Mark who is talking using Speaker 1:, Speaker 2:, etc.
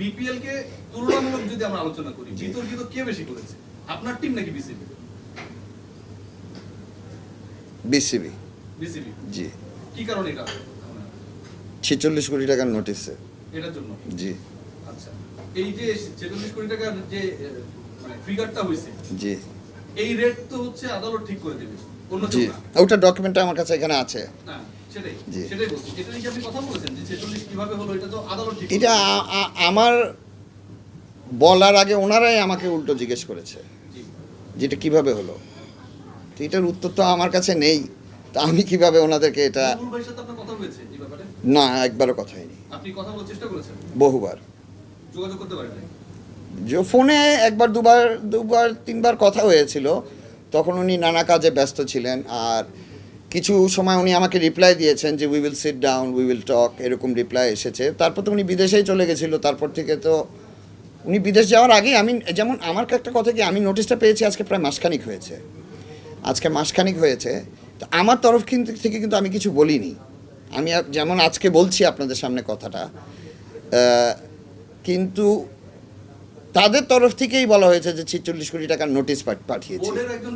Speaker 1: BPL কে তুলনামূলক যদি আমরা আলোচনা করি বিতর্কিত কে বেশি করেছে? আপনার টিম নাকি বিসিবি
Speaker 2: বিসিবি
Speaker 1: বিসিবি
Speaker 2: জি।
Speaker 1: কি কারণে এটা?
Speaker 2: ছেচল্লিশ কোটি টাকার নোটিশে
Speaker 1: এটার জন্য?
Speaker 2: জি।
Speaker 1: আচ্ছা। এই যে ছেচল্লিশ কোটি টাকার যে মানে ফিগারটা হয়েছে
Speaker 2: জি।
Speaker 1: এই রেট তো হচ্ছে আদালত ঠিক করে দেবে। অন্য
Speaker 2: জি। ওটা ডকুমেন্টটা আমার কাছে এখানে আছে।
Speaker 1: না, এটা
Speaker 2: আমার বলার আগে ওনারাই আমাকে উল্টো জিজ্ঞেস করেছে। যেটা কীভাবে হলো। তো এটার উত্তর তো আমার কাছে নেই। তা আমি কীভাবে ওনাদেরকে এটা না একবারও কথা হয়নি। বহুবার। ফোনে একবার দুবার দুবার তিনবার কথা হয়েছিল। তখন উনি নানা কাজে ব্যস্ত ছিলেন। আর কিছু সময় উনি আমাকে রিপ্লাই দিয়েছেন যে we will sit down we will talk এরকম রিপ্লাই এসেছে। তারপর তো উনি বিদেশেই চলে গেছিল, তারপর থেকে তো উনি বিদেশ যাওয়ার আগে আমি, যেমন আমার একটা কথা কি, আমি নোটিশটা পেয়েছি আজকে প্রায় মাসখানিক হয়েছে। আজকে মাসখানিক হয়েছে। তো আমার তরফ কিন্তু থেকে কিন্তু আমি কিছু বলিনি। আমি যেমন আজকে বলছি আপনাদের সামনে কথাটা কিন্তু তাদের তরফ থেকেই বলা হয়েছে যে, ছিচল্লিশ কোটি টাকার নোটিশ পাঠিয়েছে।